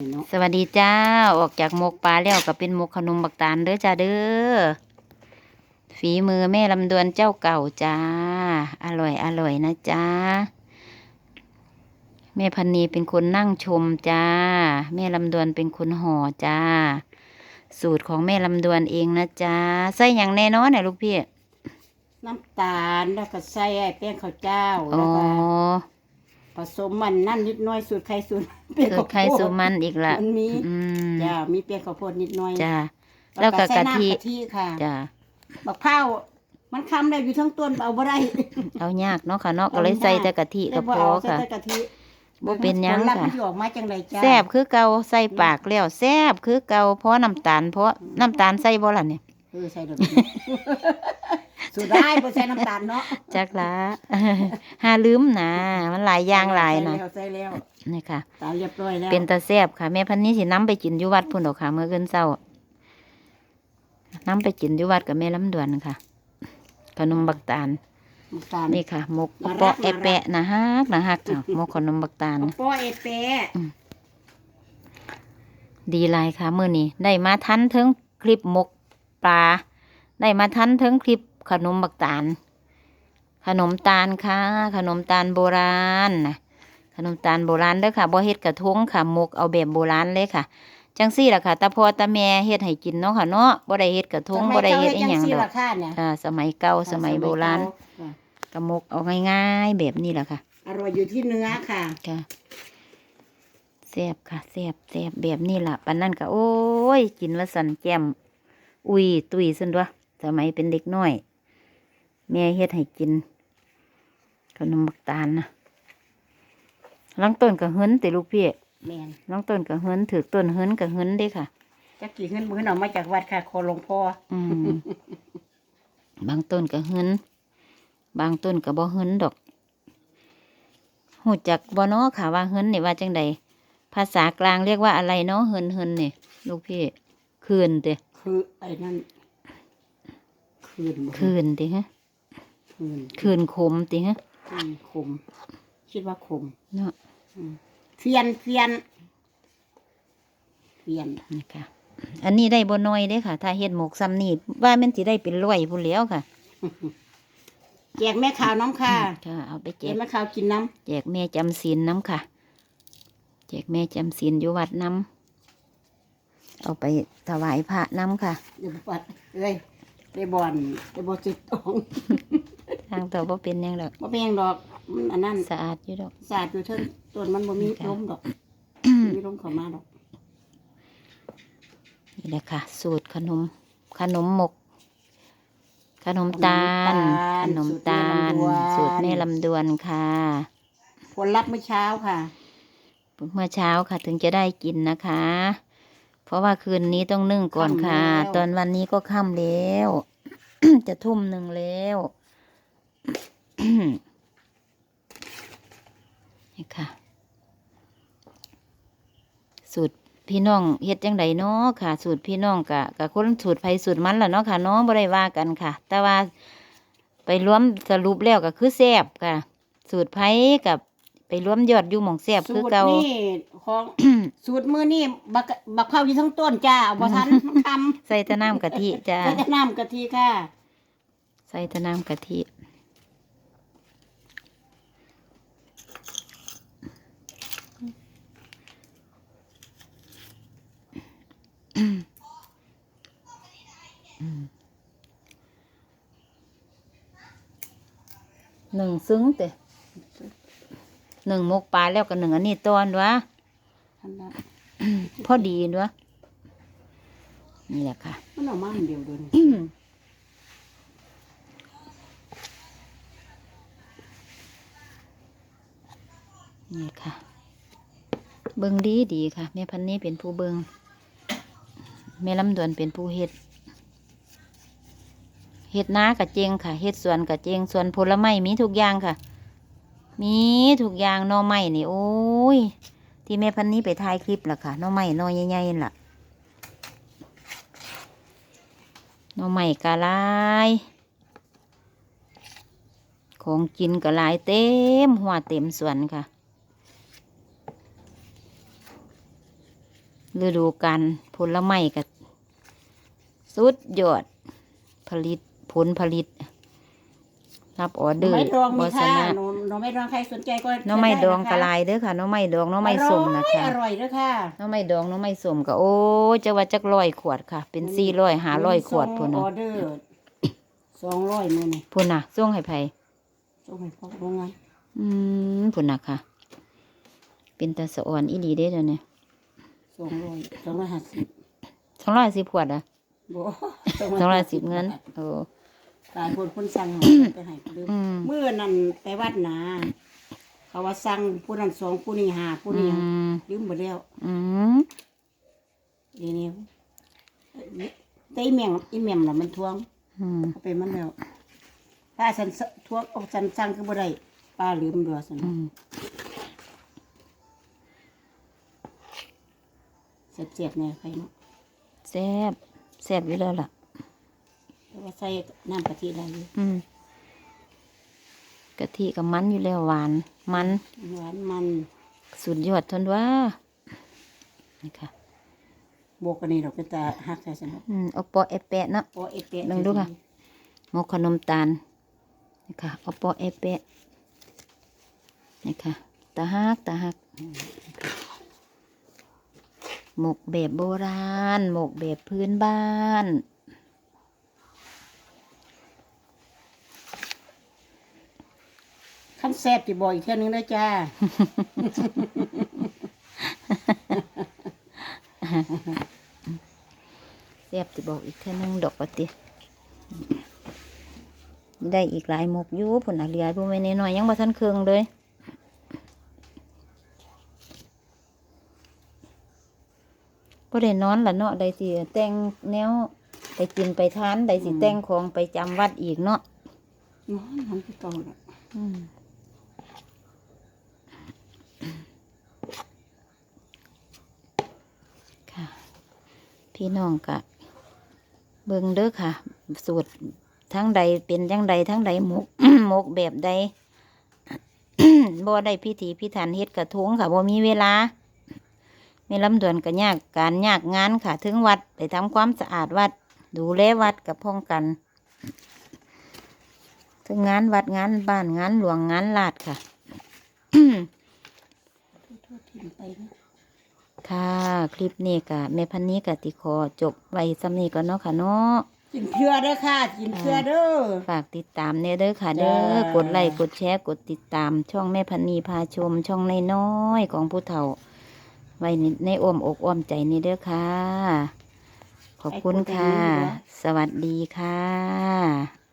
เนาะสวัสดีจ้า ออกจากหมกปลาแล้วก็เป็นหมกขนมบักตาลเด้อจ้าเด้อฝีมือแม่ลำดวนเจ้าเก่าจ้า อร่อยอร่อยนะจ้าแม่พันนีเป็นคนนั่งชมจ้า แม่ลำดวนเป็นคนห่อจ้า สูตรของแม่ลำดวนเองนะจ้าใส่อย่างแน่นอนเนี่ยลูกพี่ น้ำตาลแล้วก็ใส่ไอ้แป้งข้าวเจ้าอ๋แล้วอก็ ผสมมันนั่นนิดหน้อยสูตรไข่สูตรเปียกสูตรไข่สูตรมันอีกละมันมีอืมจ้ามีเปียกข้าวโพดนิดหน้อยจ้าแล้วก็ใส่กะทิน้ำกะทิค่ะจ้าบักเผาวมันคำได้อยู่ทั้งต้นเอาบ่ได้เอายากเนาะค่ะเนาะก็เลยใส่แต่กะทิก็พอใส่ค่ะแต่กะทิบ่เป็นหยังผลลัพธ์ค่ะ มันสิออกมาจังไดจ้าแซบคือเก่าใส่ปากแล้วแซบคือเก่าเพราะน้ำตาลเพราะน้ำตาลใส่บ่ล่ะเนี่ย เออใส่เดอก สูตรได้บ่ใส่น้ำตาลเนาะจักละหาลืมนะมันหลายอย่างหลายนะใส่แล้วใส่แล้วนี่ค่ะ ตาเรียบร้อยแล้วเป็นตาแซบค่ะ แม่พันนี้สิน้ำไปกินอยู่วัดพุ่นดอกค่ะเมื่อคืนเช้าน้ำไปกินอยู่วัดกับแม่ลำดวนค่ะ ขนมบักตาล น้ำตาล นี่ค่ะหมกน่ารัก เปาะแอะน่ารักแปะนะฮักนะฮักค่ะหมกขนมบักตาล เอาป้อเอเปะดีหลายค่ะมื้อนี้ได้มาทันถึงคลิปหมกปลา ได้มาทันถึงคลิป ขนมบักตาล ขนมตาลค่ะ ขนมตาลโบราณนะขนมตาลโบราณเด้อค่ะบ่เฮ็ดกระทงค่ะหมกเอาแบบโบราณเลยค่ะ จังซี่ล่ะค่ะตาพ่อตาแม่เฮ็ดให้กินเนาะค่ะเนาะบ่ได้เฮ็ดกระทงบ่ได้เฮ็ดอีหยังทำไมดเจ้าอเฮ็ดจังซี่ล่ะกค่ะเนี่ยค่ะ สมัยเก่าสมัยโบราณค่ะกระมกเอาง่ายๆแบบนี้ล่ะค่ะ อร่อยอยู่ที่เนื้อค่ะค่ะแซ่บค่ะแซ่บแซ่บแบบนี้ล่ะปานนั้นก็โอ้ยกินว่าสันแก้มอุ้ยตุยซั่นตัวสมัยเป็นเด็กน้อย แม่เฮ็ดให้กิน ขนมบักตาลนะลังต้นก็เฮินติลูกพี่แม่นลังต้นก็เฮินถือต้นเฮินก็เฮินเด้ค่ะจักกี่เงินมื้อเอามาจากวัดค่ะโคหลวงพ่ออืมบางต้นก็เฮินบางต้นก็บ่เฮินดอกหูจักบ่เนาะค่ะว่าเฮินนี่ว่าจังใดภาษากลางเรียกว่าอะไรเนาะเฮินเฮินนี่ลูกพี่คืนเด้คือไอ้นั่นคืนบ่คืนติฮะ คืนคืนคมติฮะคืนขม คิดว่าขมเนาะเฟียนเฟียนเฟียน นี่ค่ะ อันนี้ได้บ่น้อยเด้ค่ะ ถ้าเฮ็ดหมกซ้ำนี่ว่ามันสิได้เป็นร้อยพุ่นแล้วค่ะแจกแม่ขาวน้ำค่ะค่ะเอาไปแจแจกกแม่ขาวกินน้แจกแม่จำศีลน้ำค่ะ แจกแม่จำศีลอยู่วัดน้ำเอาไปถวายพระน้ำค่ะำเดี๋ยวปัดเอ้ยได้บอนได้บอสิบตอง ทางตัวบ่เป็นหยังดอกบ่เป็นหยังดอกมันอันนั้นสะอาดอยู่ดอก สาดอยู่เทิงต้นมันบ่มีลมดอกบ่มีลมเข้ามาดอก นี่แหละค่ะ สูตรขนม ขนมหมก ขนมตาลขนมตาลสูตรแม่ลำดวนค่ะ ผลลัพธ์เมื่อเช้าค่ะ เมื่อเช้าค่ะถึงจะได้กินนะคะ เพราะว่าคืนนี้ต้องนึ่งก่อนค่ะ ค่ำแล้ว ตอนวันนี้ก็ค่ำแล้ว จะทุ่มหนึ่งแล้ว นี่ค่ะ สูตรพี่น้องเฮ็ดจังไดเนาะค่ะ สูตรพี่น้องกะกะคนสูตรไผสูตรมันล่ะเนาะค่ะเนาะบ่ได้ว่ากันค่ะ แต่ว่าไปรวมสรุปแล้วก็คือแซ่บค่ะ สูตรไผกับไปรวมยอดอยู่หม่องแซ่บสูคือตรเก่านี่ของสูตรมือนี่บักบักเผาอยู่ทั้งต้นจ้าเอาบ่ทันมันคำใส่แตะน้ำกะทิจ้าใส่แต่น้ำกะทิค่ะ ใส่แตะน้ำกะทิ หนึ่งซึ้งเตะหนึ่งหมกปลาแล้วก็หนึ่งอันนี้ตอนวะท่านนั้นพอดีด้วยนี่แหละค่ะมันเออกมาอันเดียวเดยวนี้นี่ค่ะ เบิงดีดีค่ะแม่พันนี้เป็นผู้เบิง แม่ลำดวนเป็นผู้เฮ็ดเฮ็ดนากะเจงค่ะเฮ็ดสวนกะเจงสวนผลไม้มีทุกอย่างค่ะ มีทุกอย่างนอไม้นี่โอ้ย ที่แม่พันนี้ไปถ่ายคลิปล่ะค่ะนอไม้นอใหญ่ๆล่ะนอไม้กะลายของกินกะลายเต็มหัวเต็มสวนค่ะ ฤดูกาลผลไม้กับสุดยอด ผลิตผลผลิต รับออหเดน่ออร์ไม้ดองมีวาสค่ะนาหน่อหน่อไม้ดองใครสนใจก็หน้องไม้ดองเชิกระญลายเด้อค่ะหน้องไม้ดองหน้องไม้ส้มนะอร่คะอยอร่อยเด้อค่ะหน้องไม้ดองหน้องไม้ส้มก็โอ้ยจะว่าจักร้อยขวดค่ะ เป็นสี่ร้อยหาร้อยขวดพุ่นอนะอเดอร์สองร้อยมื้อนี่พุ่นนะส่งให้ไผส่งให้พวกโรงงานอืมพุ่นนะค่ะ เป็นตาสะอ่อนอีดีเด้อเดี๋ยวนี้ สองร้อยสองร้อยห้าสิบสองร้อยสิบขวดอะบ่สองร้อยสิบเงินโอ้ตายคนคนสั่งไปให้ลืมอืมเมื่อนั้นไปวัดนาเขาว่าสั่งผู้นั้นสองผู้นี้ห้าผู้อืนี้มลืมหมดแล้วอืมเดี๋ยวนี้แต่อีแม่งอีแม่มน่ะมันทวงอืมเอาไปมันแล้วป้าฉันสทวงเอาฉันสั่งคือบ่ได้ป้าลืมด้วยสัน อืมเจ็บๆแน่ใครเนาะแซ่บแซ่บอยู่แล้วล่ะแต่ว่าใส่น้ำกะทิได้อยู่อืมกะทิกับมันอยู่แล้วหวาน มัน หวานมันสุดยอดทนว่านี่ค่ะบวกกันนี่เราก็จะหักใส่สนุกอืมเอาปอแอปแปะเนาะโอ้เอเปะลองดูค่ะหมกขนมตาลนี่ค่ะเอาปอแอปแปะนี่ค่ะตาฮักตาฮัก หมกแบบโบราณ หมกแบบพื้นบ้าน ขั้นแซ่บที่บอกอีกเท่านึงได้อจ้าเสียบจะบอกอีกเท่านึงดอกปฏิได้อีกหลายหมกอยู่ผลอาเรียรู้ไหมนน้อยๆยังบ่ทันเครื่องเลยพอ ได้นอนละเนาะได้สิแต่งแนวได้กินไปทานได้สิอืมแต่งของไปจำวัดอีกเนาะนอนนอนที่เก่าละอืมค่ะ พี่น้องกะ เบิ่งเด้อค่ะ สูตรทั้งใดเป็นจังใดทั้งใดหมกหมกแบบใดบ่ได้พิธีพิถันเฮ็ดกระทุงค่ะบ่มีเวลา ไม่ลำดวนก็ยากการยากงานค่ะ ถึงวัดไปทำความสะอาดวัด ดูแลวัดกับพ้องกัน ถึงงานวัดงานบ้านงานหลวงงานลาดค่ะโทษทิ้งไปนะค่ะ คลิปนี้กับแม่พันนี้กติขอจบไว้สำนี้ก่อนเนาะค่ะเนาะกินเพื่อเด้อค่ะกินเพื่อเด้อฝากติดตามเนเด้อค่ะ เด้อจ้ากดไลค์กดแชร์กดติดตาม ช่องแม่พันนีพาชมช่องในน้อยๆของผู้เฒ่า ไว้ในในอ้อมอกอ้อมใจนี่เด้อค่ะ ขอบคุณค่ะ สวัสดีค่ะ